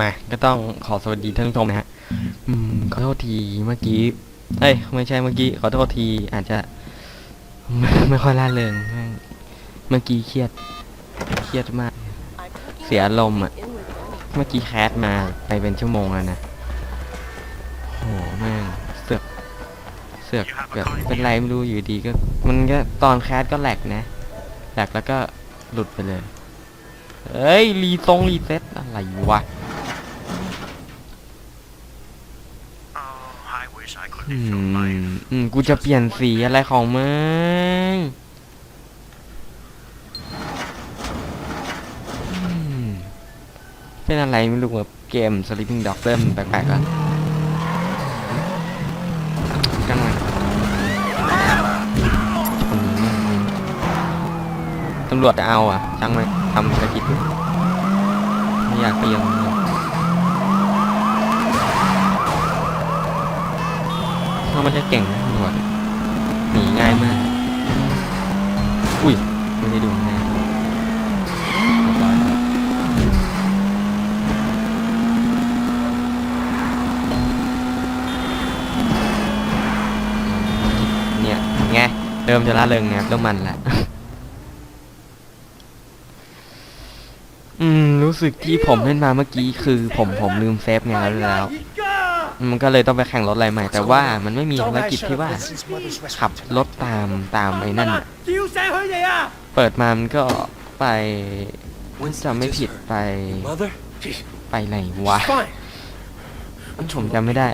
มาก็ต้องขอสวัสดีท่านผู้ชมนะฮะ โทษทีเมื่อกี้ เอ้ย ไม่ใช่เมื่อกี้ ขอโทษที อาจจะ ไม่ไม่ค่อยล่าเริงแม่งเมื่อกี้เครียด เครียดมาก เสียอารมณ์อะ เมื่อกี้แคสมาไปเป็นชั่วโมงแล้วนะโหแม่งเสือก เสือกแบบเป็นไรไม่รู้อยู่ดีก็ มันก็ตอนแคสก็แหลกนะ แหลกแล้วก็หลุดไปเลยเอ้ย รีตรงรีเซ็ตอะไรวะ Oh, I wish I could อืมอืมกูจะเปลี่ยนสีอะไรของมึงเป็นอะไรไม่รู้แบบเกม Sleeping Dog เริ่มแปลกๆแล้วจังเลยคนนี้แม่งตำรวจจะเอาอะจังเลยทำภารกิจไม่อยากไปยังเลยเขามันจะเก่งนะตำรวจหนีง่ายมาก อุ้ยไม่ได้ดูง่ายเรียบร้อยแล้วเนี่ยไงเริ่มจะละเริงนะครับเริ่มมันแล้วอืม รู้สึกที่ผมเล่นมาเมื่อกี้คือผมผมลืมเซฟไงแล้วแล้ว มันก็เลยต้องไปแข่งรถอะไรใหม่ แต่ว่ามันไม่มีภารกิจที่ว่าขับรถตามตามไอ้นั่นเปิดมามันก็ไปจำไม่ผิดไปไปไหนวะผมจำไม่ได้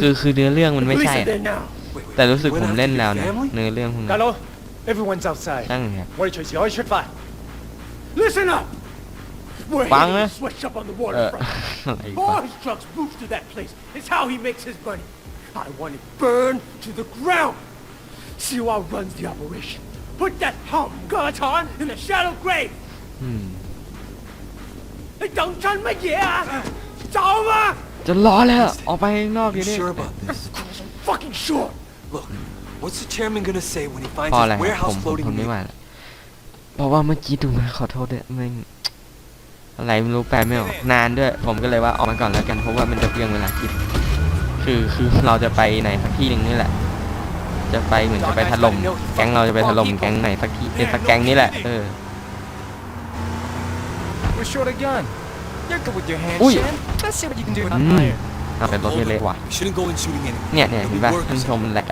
คือคือเนื้อเรื่องมันไม่ใช่แต่รู้สึกผมเล่นแล้วนะเนื้อเรื่องพวกนั้นช่างครับ We're Bang, hitting eh? the switch up on the เออ waterfront. อะไรวะ All his trucks move to that place. It's how he makes his money. I want it burned to the ground. Siwa runs the operation. Put that hum Galaton in the shallow grave. อืม 你等阵乜嘢啊？走啊 จะล้อแล้ว ออกไปข้างนอก You เดี๋ยวนี้ sure about this? I'm fucking sure. Look, what's the chairman gonna say when he พ finds ออะไร his ครับผม warehouse ผม floating ท in นไม่ the ไหวแล้วเพราะว่าเมื่อกี้ดูนะขอโทษด้วยแม่ง อะไรไม่รู้แปลไม่ออกนานด้วย ผมก็เลยว่าออกมาก่อนแล้วกันเพราะว่ามันจะเปลืองเวลาคิด คือคือเราจะไปไหนสักที่หนึ่งนี่แหละ จะไปเหมือนจะไปถล่มแก๊งเราจะไปถล่มแก๊งไหนสักที่เอ้ยสักแก๊งนี่แหละเออ We're short a gun. You're good with your hands, Ui. Shan. Let's see what you can do with อื an ม iron. เอาแต่รถไม่เละว่ะ We shouldn't go in shooting anyone. เนี่ยเนี่ยเห็นป่ะ It'll be ท่าน workers. ผู้ชมมันแหล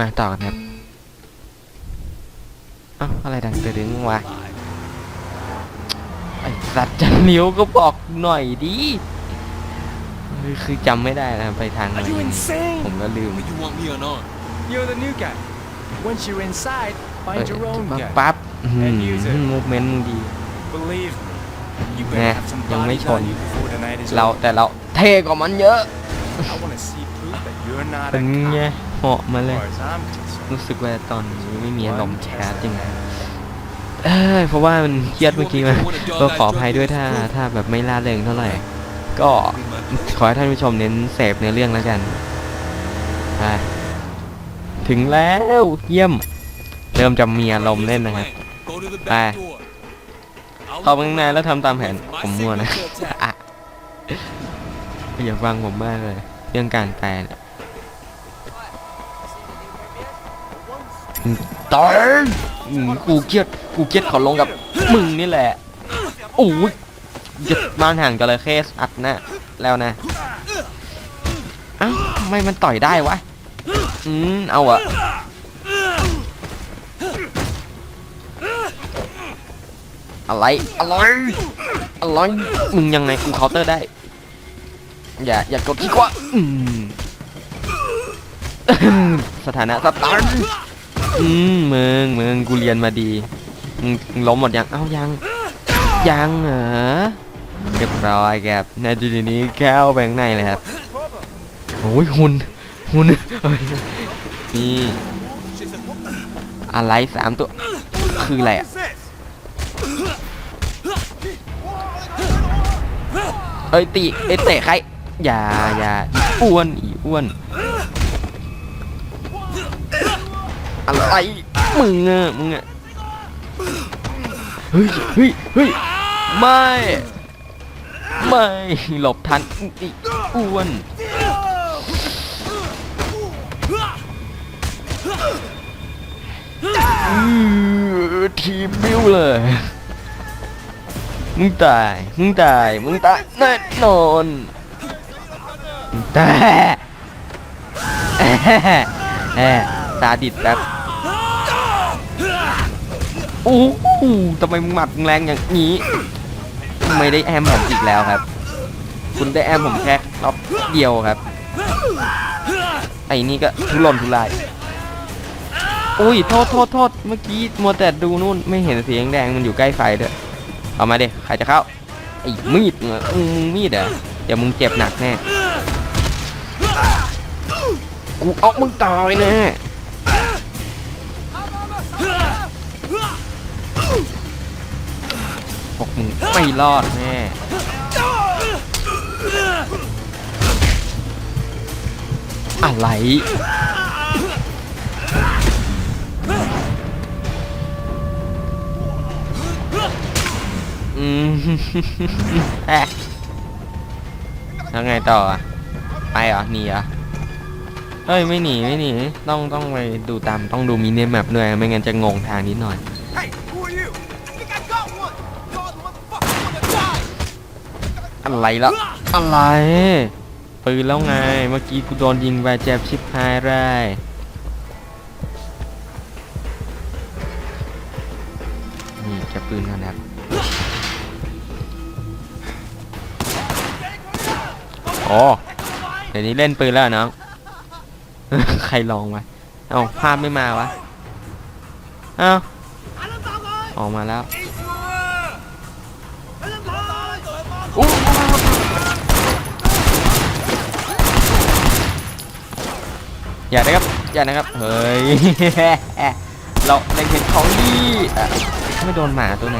มาต่อกันครับเอ้าอะไรดังเตืดึงวะไอสัตว์จันนิ้วก็บอกหน่อยดิคือคือจำไม่ได้นะไปทางไหน Are you ผม insane? ก็ลืม But you want me unarmed? You're the new guy. Once you're inside, เอ้ย find your own ปั๊บ gun. ปั๊บ And use it. มูฟเมนต์ดี Believe me, you Nè, better have some ยังไม่ bodies ชน on you before the night is เรา over. แต่เราเท่กว่ามันเยอะ I want to see proof that you're not เป็น a ไง cop. เหาะมาเลย รู้สึกว่าตอนนี้ไม่มีอารมณ์แคส test จริงเอ้ยเพราะว่ามันเครียดเมื่อกี้มาก็ขออภัยด้วยถ้าถ้าแบบไม่ล่าเริงเท่าไหร่ ก็ขอให้ท่านผู้ชมเน้นเสพในเรื่องแล้วกันไปถึงแล้วเยี่ยม เริ่มจะมีอารมณ์เล่นนะครับ Go to the Bye. back door. I'll เข้าไปข้างในแล้วทำตามแผนผมมั่วนะ signature attack. อะอย่าฟังผมมากเลย เรื่องการแปลเนี่ย ตายอืมกูเกลียดกูเกลียดขอลงกับมึงนี่แหละโอ้ยจะมานห่างจระเข้อัดนะแล้วนะอ้าทำไมมันต่อยได้วะอืมเอาอะอะไรอะไรอะไรมึงยังไงกูเคาน์เตอร์ได้ อย่าอย่ากดขี้ขวาอืมสถานะสตัน อืมมึงมึงกูเรียนมาดีมึงล้มหมดยังเอ้ายัง ยังเหรอเรียบร้อยครับในจุดนี้แก้วไปข้างในเลยครับโอ้ยหุ่นหุ่นนี่อะไรสามตัว คืออะไรอะเอ้ยตีเอ้ยเตะใคร อย่าอย่าอีอ้วนอีอ้วน อะไรมึงอะมึงอะเฮ้ยเฮ้ยเฮ้ยไม่ไม่หลบทันอีอ้วนทีบิ้วเลย มึงตาย มึงตาย มึงตายแน่นอนมึงตายแอะตาดิดแบบ โอ้โหทำไมมึงหมัดมึงแรงอย่างนี้ไม่ได้แอมผมอีกแล้วครับ คุณได้แอมผมแค่รอบเดียวครับ ไอ้นี่ก็ทุรนทุรายอุ้ยโทษโทษโทษเมื่อกี้มัวแต่ดูนู่นไม่เห็นสีแดงมันอยู่ใกล้ไฟด้วยเอามาดิใครจะเข้าไอ้มีดเหรอมึงมีดเหรอเดี๋ยวมึงเจ็บหนักแน่กูเอามึงตายแน่ ไม่รอดแน่อะไรอืมแอะแล้วไงต่ออะไปเหรอหนีเหรอเฮ้ยไม่หนีไม่หนี ต้องต้องไปดูตามต้องดูมินิแมปด้วยไม่งั้นจะงงทางนิดหน่อย อะไรล้วอะไร ปืนแล้วไง เมื่อกี้กูโดนยิงไปเจ็บชิบหายได้นี่เก็บปืนก่อนะครับโอ้เดี๋ยวนี้เล่นปืนแล้วน้อง ใครลองวะเอ้าภาพไม่มาวะ เอ้าออกมาแล้ว อย่านะครับ อย่านะครับ เฮ้ย เราเล็งเห็นของดีไม่โดนหมาตัวไหน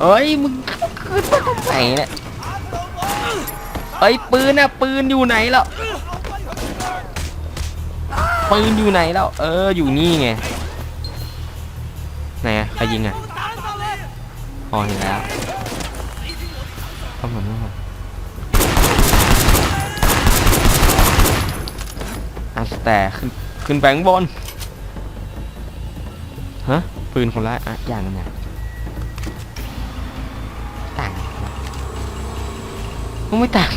เฮ้ย มึงขึ้นมาทำไมเนี่ยเฮ้ยปืนน่ะปืนอยู่ไหนล้ว ปืนอยู่ไหนแล้ว เอออยู่นี่ไงไหนอะใครยิงอะอ๋อเห็นแล้วต้องผมต้องผมอัสแต่ขึ้นขึ้นแบงบนฮะปืนคนละอะอย่างนั้นนะต่างมึงไม่ต่าง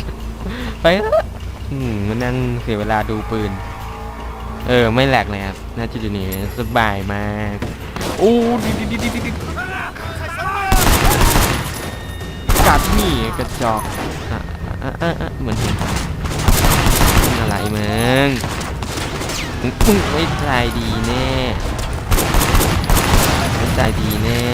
ไปเถอะอืมมันนั่งเสียเวลาดูปืน เออ ไม่แหลกเลยครับน่าจะอยู่นี่สบายมากโอ้ดิดิดิดิดิกัดนี่กระจอกอะอะอะอะเหมือนเห็นอะไรมึงมึงมึงไม่ใจดีแน่ไม่ใจดีแน่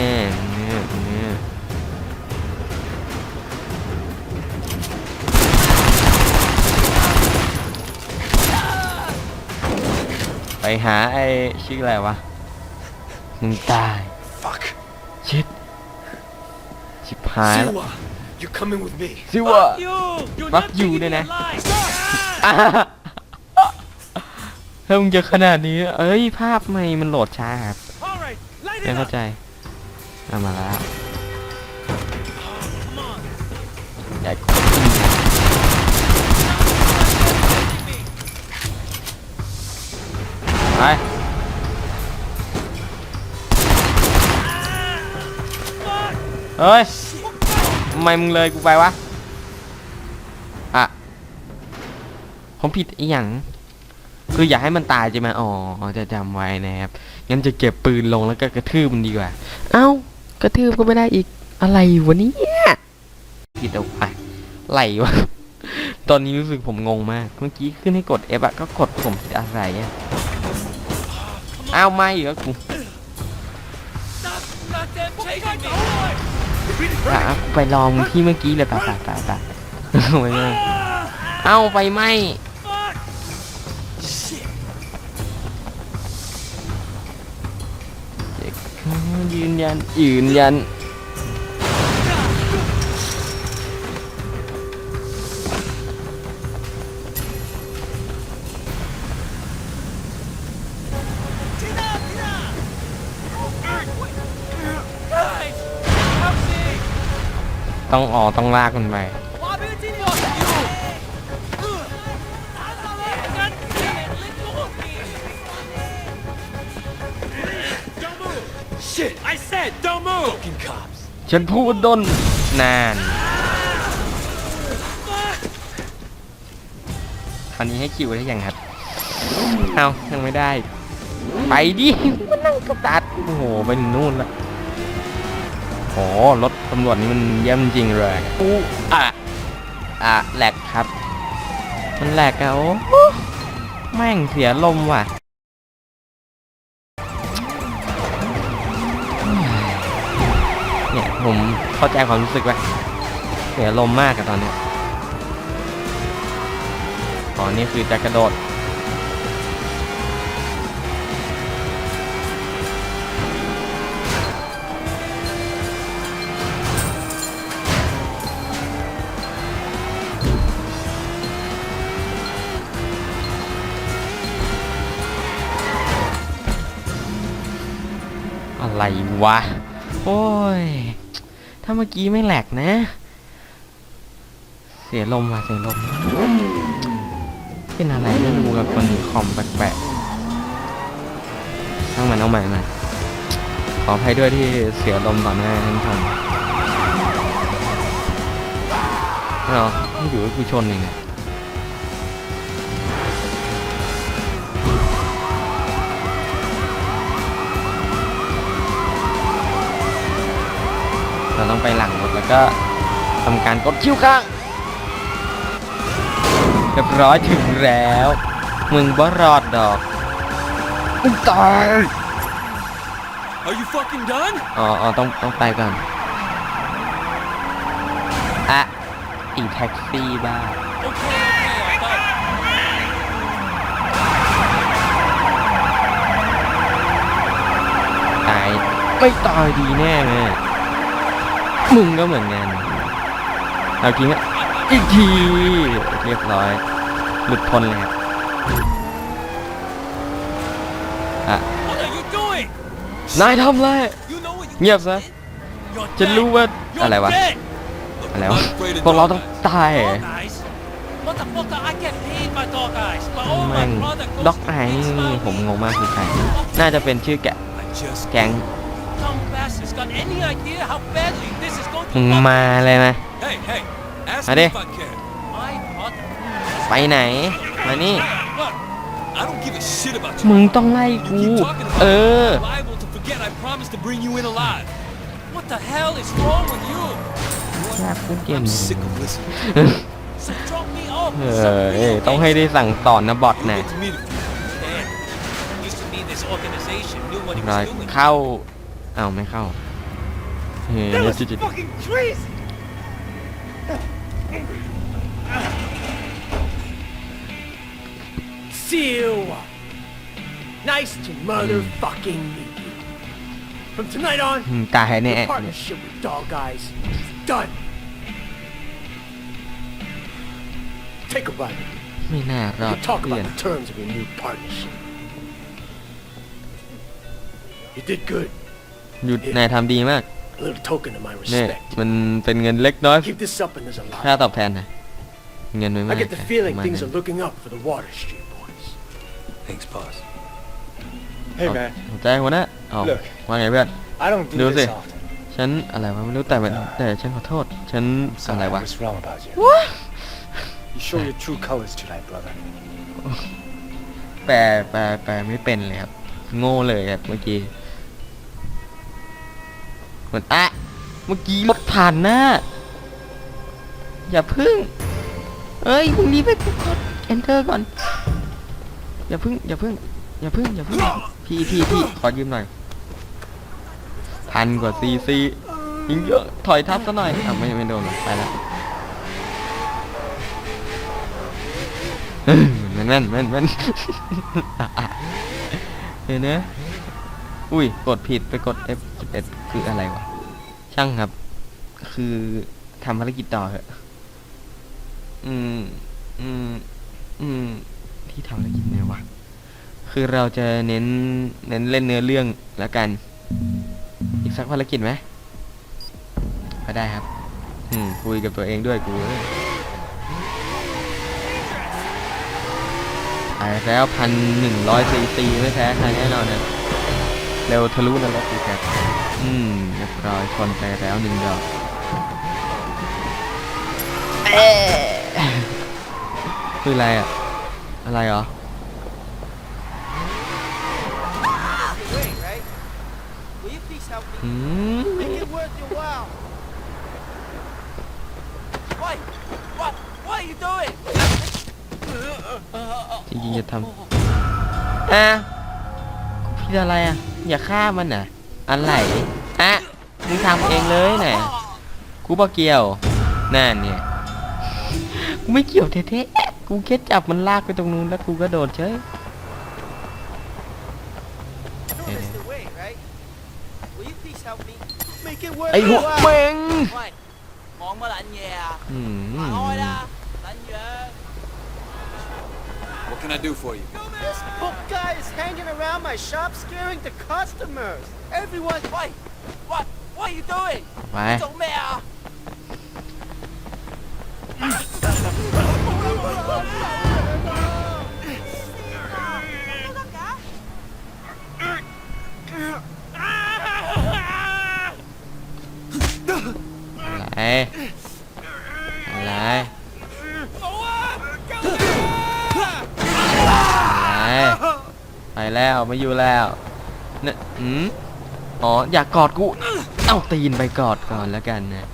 หาไอ้ชื่ออะไรวะ มึงตาย Fuck. ชิดชิบหายแล้ว Siwa, you're coming with me. ซิว่า You. You're Fuck not you taking ด้วย me นะ alive. ถ้ามึงจะขนาดนี้ เอ้ย ภาพไม่มันโหลดช้าครับ All right, light ไม่ it เข้า up. ใจเอามาแล้วอยากกิ ไปเฮ้ยทำไมมึงเลยกูไปวะ อะ ผมผิดอีหยัง คืออยากให้มันตายใช่ไหมอ๋อ จะจำไว้นะครับ งั้นจะเก็บปืนลงแล้วก็กระทืบมันดีกว่า เอ้า กระทืบก็ไม่ได้อีก อะไรวะเนี่ยผิดเอาไปไหลวะ ตอนนี้รู้สึกผมงงมาก เมื่อกี้ขึ้นให้กด F อะก็กดผมผิดอะไรอะ อ้าวไม่อีกแล้วกู Not them taking me. อะไปลองที่เมื่อกี้เลยไปไปไปไปไปเลยเอ้าไปไหมยืนยันยืนยัน ต้องอ๋อต้องลากมันไป Why be it you? God damn it, let go of me. Don't move. Shit! I said, don't move. Fucking cops. ฉันพูดดนนานคราวนี้ให้คิวได้ยังครับ เอายังไม่ได้ ไปดิมันนั่งกระตัดโอ้โห ไปถึงนู่นละโอ้รถ ตำรวจนี่มันเยี่ยมจริงเลยอู้อะอะแหลกครับ มันแหลกอะโอ้แม่งเสียลมว่ะเนี่ยผมเข้าใจความรู้สึกว่าเสียลมมากอะตอนเนี้ยอ๋อนี่คือจะกระโดด อะไรวะ โอ้ย ถ้าเมื่อกี้ไม่แหลกนะ เสียลมว่ะเสียลม เป็นอะไรไม่รู้กับคนคอมแปลกๆทั้งมันเอาใหม่มาขออภัยด้วยที่เสียลมต่อหน้าท่านผู้ชมไม่หรอไม่อยู่ก็คือชนเองเนี่ย เราต้องไปหลังรถแล้วก็ทำการกดคิ้วข้างเรียบร้อยถึงแล้ว มึงบ่รอดดอกมึงตาย Are you fucking done? อ๋ออ๋อต้องต้องไปก่อนอะอีแท็กซี่บ้า Okay, okay, I thought. ตาย ไม่ตายดีแน่แม่ มึงก็เหมือนกันเอาจริงอะอีกทีเรียบร้อย หลุดพ้นเลยครับอะนายทำไรเงียบซะ You're จะรู้ว่าอะไรวะอะไรวะพวกเราต้องตายเหรอแม่ my งด็อกไอผมงงมากคือใครน่าจะเป็นชื่อแกแก๊ง มึง fuck มาเลยไหม Hey, hey, ask Hadi. me if I can. my product? ไปไหน มานี่ Look, I don't give a shit about มึ you. งต้องไล่ You กู keep talking เอ about อ it. I'm liable to forget I promised to bring you in alive. What the hell is wrong with you? ยากพูดเกม I'm นี้ sick of listening. So drop me off. เอ with some อ real เอ้ยต้องให้ได้สั่งสอนนะบอท You นะ get to meet him. Man, used to be this organization knew what he รอย was doing. เข้า เอาไม่เข้า เฮ้ย That was จุด fucking treason! See you. Nice to motherfucking meet you. From tonight on, อืมตายแน่ your partnership with Dog Eyes is done. Take a bite. ไม่น่ารอด We'll talk เพื่อน about the terms of your new partnership. You did good. หยุดนายทำดีมาก A little token of my เนี่ย respect. มันเป็นเงินเล็กน้อย Keep this up and there's a ค่า lot. ตอบแทนนะเงินไม่มา I ก get the นะ feeling ประมาณ things นั้น are looking up for the Water Street boys. Thanks, boss. Hey, เอา man. เอาใจหัวหน้าเอา Look ว่าไงเพื่อน I don't do Đưa this gì? often. ฉันอะไรวะไม่รู้แต่แบบแต่ฉันขอโทษ ฉัน I'm อะไร sorry I วะ was wrong about you. You show your true colors tonight, brother. แปลแปลแปลไม่เป็นเลยครับ โง่เลยครับเมื่อกี้ เหมือนอะเมื่อกี้รถผ่านหน้า อย่าพึ่งเอ้ยพรุ่งนี้ไปกด enter ก่อน อย่าพึ่ง อย่าพึ่ง อย่าพึ่ง อย่าพึ่ง พี่พี่พี่ขอยืมหน่อย พันกว่าซีซียิงเยอะถอยทับซะหน่อยอะไม่ไม่โดนไปแล้วเฮ้ยแม่นแม่นแม่นแม่นเห็นนะ อุ้ย กดผิดไปกด F11 คืออะไรวะ ช่างครับ คือทำภารกิจต่อเถอะ อืม อืม อืม ที่ทำภารกิจไงวะ คือเราจะเน้น เน้นเล่นเนื้อเรื่องแล้วกัน อีกสักภารกิจไหมก็ได้ครับ อืม คุยกับตัวเองด้วยกูอ้ยไปแล้วพันหนึ่งร้อยซีซีไม่แพ้ใครแน่นอนเนี่ย เร็วทะลุนรกอีกครับอืมเรียบร้อยชนไปแล้วหนึ่งดอกเอ๊ะคืออะไรอะ อะไรเหรอ Wait, right? Will you please help me? อืม Make it worth your while. What? What? What are you doing? จริงๆจะทำอะกูผิดอะไรอะ อย่าฆ่ามันนะอะไรอะมึงทำเองเลยนะกูบ่เกี่ยวนั่นเนี่ยกูไม่เกี่ยวแท้ๆกูแค่จับมันลากไปตรงนู้นแล้วกูก็โดดเฉยไอ้หัวเมงองม What can I do for you? This book guy is hanging around my shop scaring the customers. Everyone, wait, what? What are you doing? ไป 做 ไปแล้วไม่อยู่แล้วเนี่ยอืมอ๋ออยากกอดกูเอาตีนไปกอดก่อนแล้วกันนะ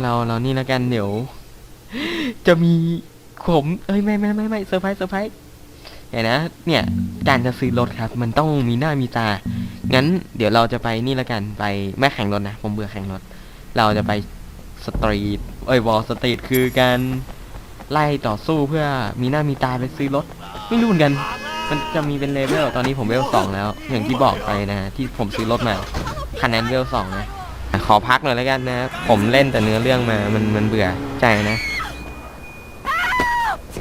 เราเรานี่แล้วกันเดี๋ยวจะมีผมเอ้ยไม่ไม่ไม่ไม่เซอร์ไพรส์เซอร์ไพรส์เห็นนะเนี่ยการจะซื้อรถครับ มันต้องมีหน้ามีตา งั้น เดี๋ยวเราจะไปนี่แล้วกันไปไม่แข่งรถนะ ผมเบื่อแข่งรถ เราจะไปสตรีทเอ้ยวอลสตรีทคือการ ไล่ต่อสู้เพื่อมีหน้ามีตาไปซื้อรถไม่รู้นกัน มันจะมีเป็นเลเวลตอนนี้ผมเวลสองแล้ว อย่างที่บอกไปนะที่ผมซื้อรถมาคะแนนเวลสองนะขอพักหน่อยแล้วกันนะผมเล่นแต่เนื้อเรื่องมามันมันเบื่อใจนะ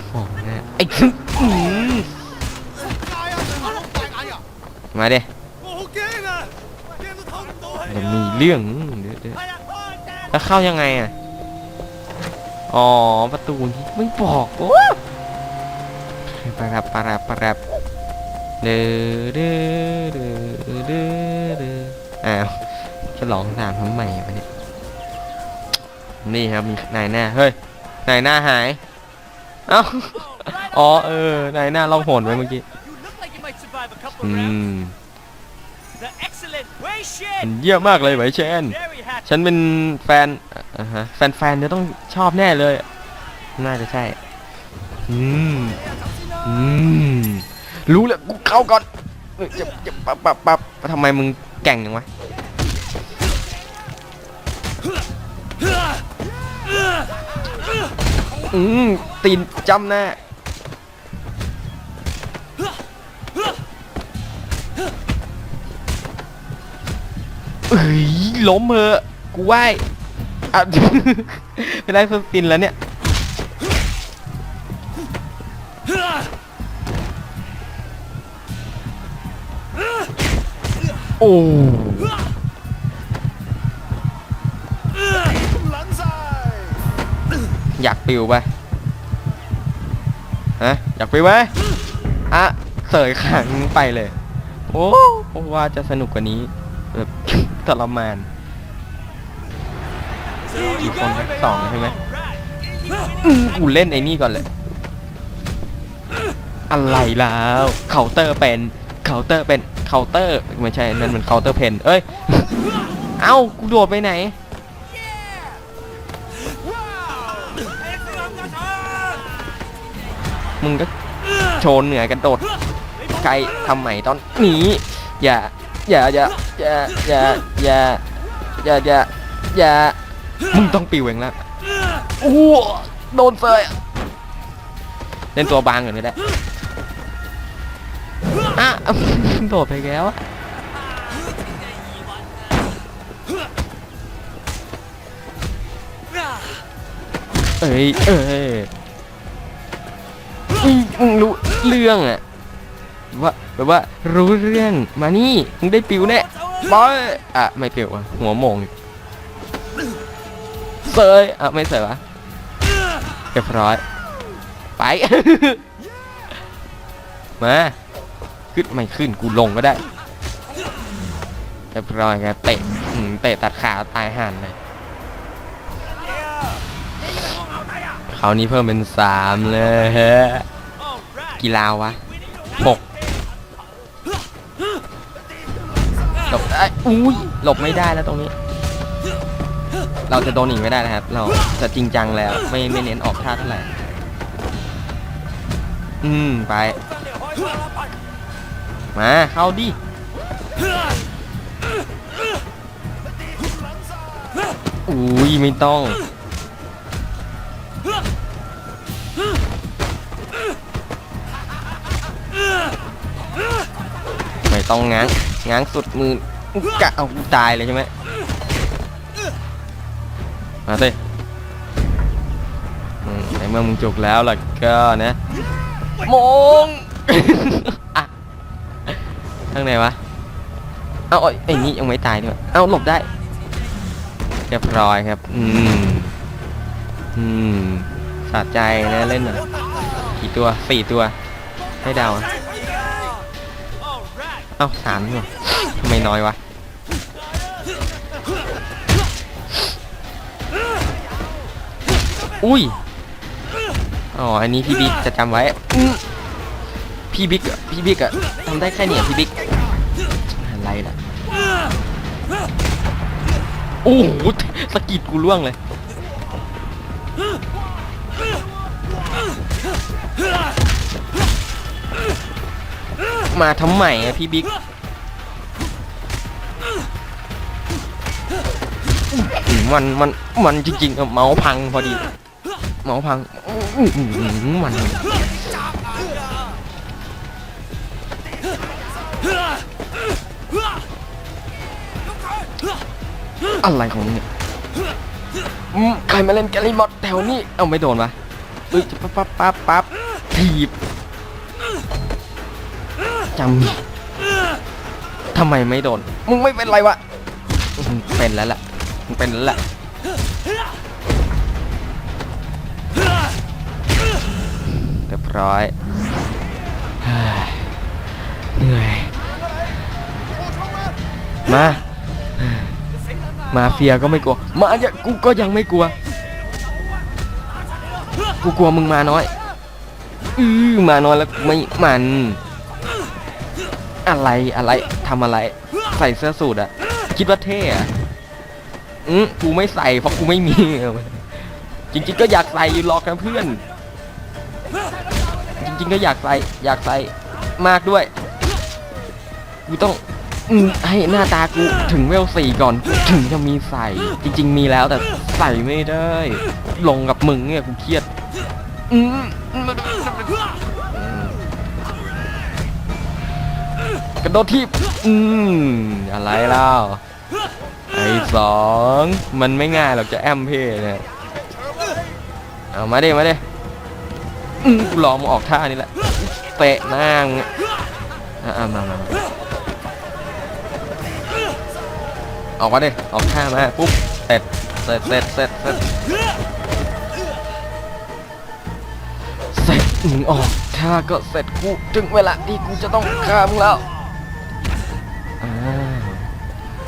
โอ้นะไอ้มาเด้จะมีเรื่องเดี๋ยวเข้ายังไงอะ อ๋อประตูนี้ไม่บอกโอ้ปะรับปะรับปะรับเด้อเด้อเด้อเด้อเด้ออ้าวฉลองสามทำใหม่ปะเนี่ยนี่ครับมีนายหน้าเฮ้ยนายหน้าหายเอ้าอ๋อเออนายหน้าล่องหนไว้เมื่อกี้ You look มั shit. นเยี่ยมมากเลยไหมเชน Very happy. ฉันเป็นแฟนอ่าฮะแฟนๆจะต้องชอบแน่เลย น่าจะใช่ อืม อืม รู้แล้วกูเข้าก่อนเอ้ยจะจะปับปับปับทำไมมึงแกร่งจังวะ อืมตีนจำหน้ เอ้ยล้มเหอะกูไหวอะ ไม่ได้เพิ่มปินแล้วเนี่ยโอ้อยากปิวไปฮะอยากปิวไหมอะเสยขางไปเลย โอ้ว่าจะสนุกกว่านี้ ทรมานกี่คนนะสองใช่ไหมอืมกูเล่นไอ้นี่ก่อนเลย อะไรแล้วเคาน์เตอร์เป็นเคาน์เตอร์เป็นเคาน์เตอร์ไม่ใช่นั่นมันเคาน์เตอร์เพนเอ้ย เอ้ากูโดดไปไหนมึงก็โชว์เหนือกระโดดไกลทำใหม่ตอนหนีอย่า อย่าอย่าอย่าอย่าอย่าอย่าอย่าอย่ามึงต้องปิวเองแล้วโอ้โหโดนเซยเล่นตัวบางก่อนก็ได้อะโดดไปแล้วเอ้ยเอ้ยอืมมึงรู้เรื่องอะ ว่าแบบว่ารู้เรื่องมานี่มึงได้ปิวแน่บอยอะไม่ปิวอะหัวโมงเซยอะไม่เสยวะเรียบร้อยไป มาขึ้นไม่ขึ้นกูลงก็ได้เรียบร้อยครับเตะเตะตัดขาตายห่านเลยคราวนี้เพิ่มเป็นสามเลยฮะกีฬาวะหก ลบได้อุ้ยหลบไม่ได้แล้วตรงนี้ เราจะโดนหนีไม่ได้นะครับ เราจะจริงจังแล้วไม่ไม่เน้นออกท่าเท่าไหร่อืมไป มาเข้าดิอุ้ยไม่ต้องไม่ต้องง้า งง้างสุดมือกะเอากูตายเลยใช่ไหมมาสิอืมในเมื่อมึงจุกแล้วล่ะก็นะมงอะข้างไหนวะ เอาไอ้ไอ้นี่ยังไม่ตายด้วยเอาหลบได้เรียบร้อยครับ อืม อืมสะใจนะเล่นหน่อยกี่ตัวสี่ตัว ให้เดาอะ เอ้าสามนี่หว่าทำไมน้อยวะอุ้ย อ๋อ อันนี้พี่บิ๊กจะจำไว้ พี่บิ๊กอะพี่บิ๊กอะทำได้แค่เนี่ยพี่บิ๊กอะไรล่ะโอ้โหสกิดกูล่วงเลย มาทำไมอะพี่บิ๊กมันมันมันจริงๆอะเมาส์พังพอดี เมาส์พังอื้อหือมันอะไรของมึงเนี่ยอืมใครมาเล่นแกลลี่มอดแถวนี้ เอาไม่โดนวะเอ้ยปั๊บปั๊บปั๊บปั๊บถีบ จำทำไมไม่โดน มึงไม่เป็นไรวะอื้อหือเป็นแล้วล่ะมึงเป็นแล้วล่ะเรียบร้อยเฮ้ยเหนื่อยมา มาเฟียก็ไม่กลัว มาเนี่ยกูก็ยังไม่กลัว กูกลัวมึงมาน้อย อือมาน้อยแล้วกูไม่มัน อะไรอะไรทำอะไร ใส่เสื้อสูทอะคิดว่าเท่อะอืมกูไม่ใส่เพราะกูไม่มี จริง ๆ ก็อยากใส่อยู่หรอกนะเพื่อน จริง ๆ ก็อยากใส่อยากใส่มากด้วย กูต้องอืมให้หน้าตากูถึงเวลสี่ก่อน ถึงจะมีใส่ จริง ๆ มีแล้วแต่ใส่ไม่ได้ ลงกับมึงเนี่ยกูเครียด อืม กระโดดทีบอืมอะไรเล่าไอ้สองมันไม่ง่ายหรอกจะแอมเพ่เนี่ยเอามาดิมาดิกูลองมาออกท่านี่แหละเตะหน้ามึงอะอะมามามาออกมาดิออกท่ามาปุ๊บเสร็จเสร็จเสร็จเสร็จเสร็จเสร็จมึงออกท่าก็เสร็จกูถึงเวลาที่กูจะต้องฆ่ามึงแล้ว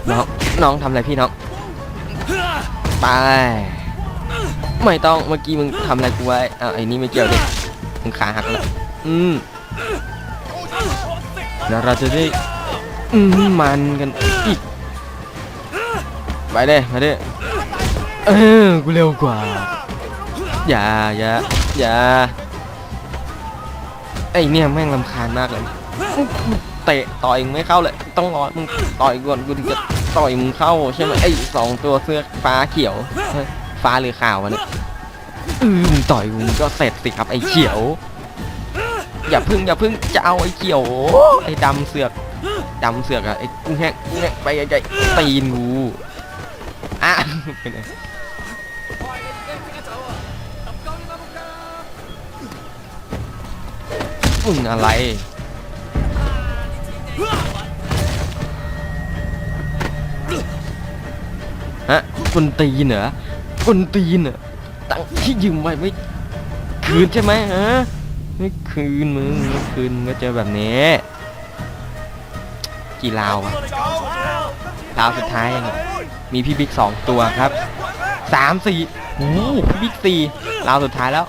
น้องน้องทำอะไรพี่น้องไปไม่ต้องเมื่อกี้มึงทำอะไรกูไว้อ้าวไอ้นี่ไม่เกี่ยวดิมึงขาหักแล้วอืมแล้วเราจะได้อืมมันกันอีกไปเด้มาเด้เออกูเร็วกว่า อย่าอย่าอย่าไอเนี่ยแม่งลำคาญมากเลยเตะต่อยไม่เข้าเลย ต้องรอมึงต่อยก่อนกูถึงจะ ต่อยมึงเข้าใช่ไหมไอ้สองตัวเสื้อฟ้าเขียว ฟ้าหรือขาววะเนี่ยอือมึงต่อยมึงก็เสร็จสิครับไอ้เขียว อย่าพึ่งอย่าพึ่งจะเอาไอ้เขียว ไอ้ดำเสือกดำเสือกอะไอ้กุ้งแห้งกุ้งแห้งไปไกลๆตีนกูอะเป็นไงมึงอะไร ฮะคนตีนเหรอคนตีนเหรอตังที่ยืมไว้ไม่คืนใช่ไหมฮะไม่คืนมึงไม่คืนก็เจอแบบนี้ กี่ลาวอะลาวสุดท้ายยังมีพี่บิ๊กสองตัวครับสามสี่โอ้พี่บิ๊กสี่ลาวสุดท้ายแล้ว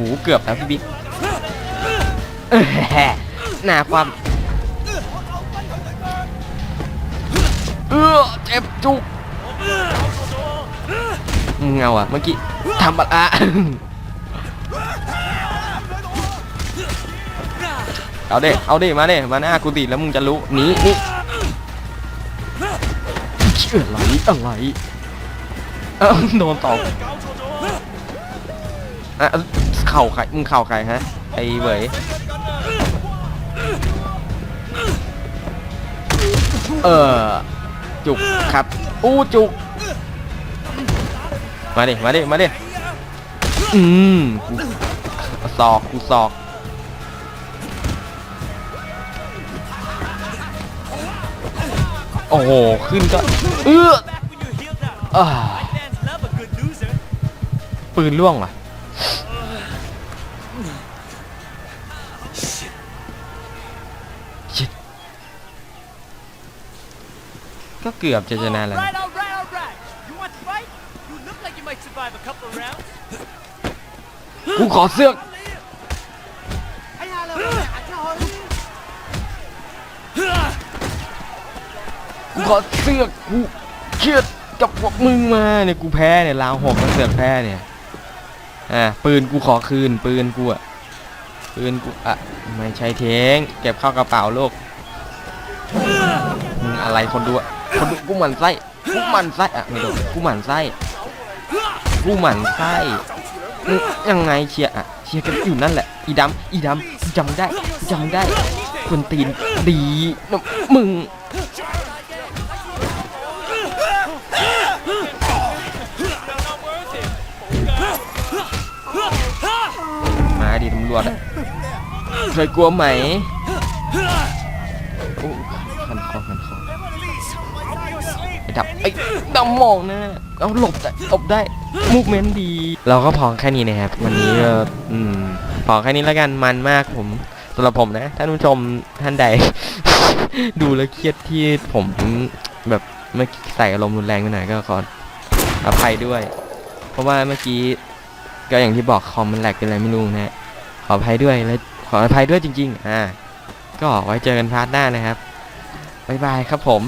หเกือบแล้วพี่บิ๊กเออหน้าความเออเจ็บจุกมึงเอาอะเมื่อกี้ทำอะไรอะเอาเด้เอาเด้มาเด้มาหน้ากูติแล้วมึงจะรู้หนีนี่เชื่ออะไรอะไรเอ้าโดนตอบอะ เข่าใครมึงเข่าใครฮะไอ้เหวยเออจุกครับ อู้จุก มาดิ มาดิ มาดิ อืมกูศอกกูศอกโอ้โห ขึ้นก็ เออปืนล่วงว่ะ เกือบจะชนะแล้ว Alright, alright, alright. You want to fight? You look like you might survive a couple of rounds. กูขอเสื้อกกูขอเสื้อกกูเครียดกับพวกมึงมาเนี่ยกูแพ้เนี่ยลาวหกแล้วเสือกแพ้เนี่ยอ่าปืนกูขอคืนปืนกูอะปืนกูอะไม่ใช่เทงเก็บเข้ากระเป๋าลูกมึงอะไรคนดูอะ คนดูกูหมันไส้กูหมันไส้อะไม่โดนกูหมันไส้กูหมันไส้มึงยังไงเชียร์อะเชียร์กันอยู่นั่นแหละ อีดำอีดำจำได้จำได้คนตีนดีนะมึงมาดิตำรวจเคยกลัวไหมโอ้คันคอคันคอ ไอ้ดับไอ้ดำมองนะเอาหลบได้หลบได้มูฟเมนต์ดี เราก็พอแค่นี้นะครับ วันนี้ก็อืมพอแค่นี้แล้วกันมันมากผมสำหรับผมนะ ท่านผู้ชมท่านใด ดูแล้วเครียดที่ผมแบบเมื่อกี้ใส่อารมณ์รุนแรงไปหน่อยก็ขออภัยด้วย เพราะว่าเมื่อกี้ก็อย่างที่บอกคอมมันแหลกเป็นอะไรไม่รู้นะฮะขออภัยด้วยและขออภัยด้วยจริง ๆ อ่า ก็ไว้เจอกันพาร์ทหน้านะครับบ๊ายบายครับผม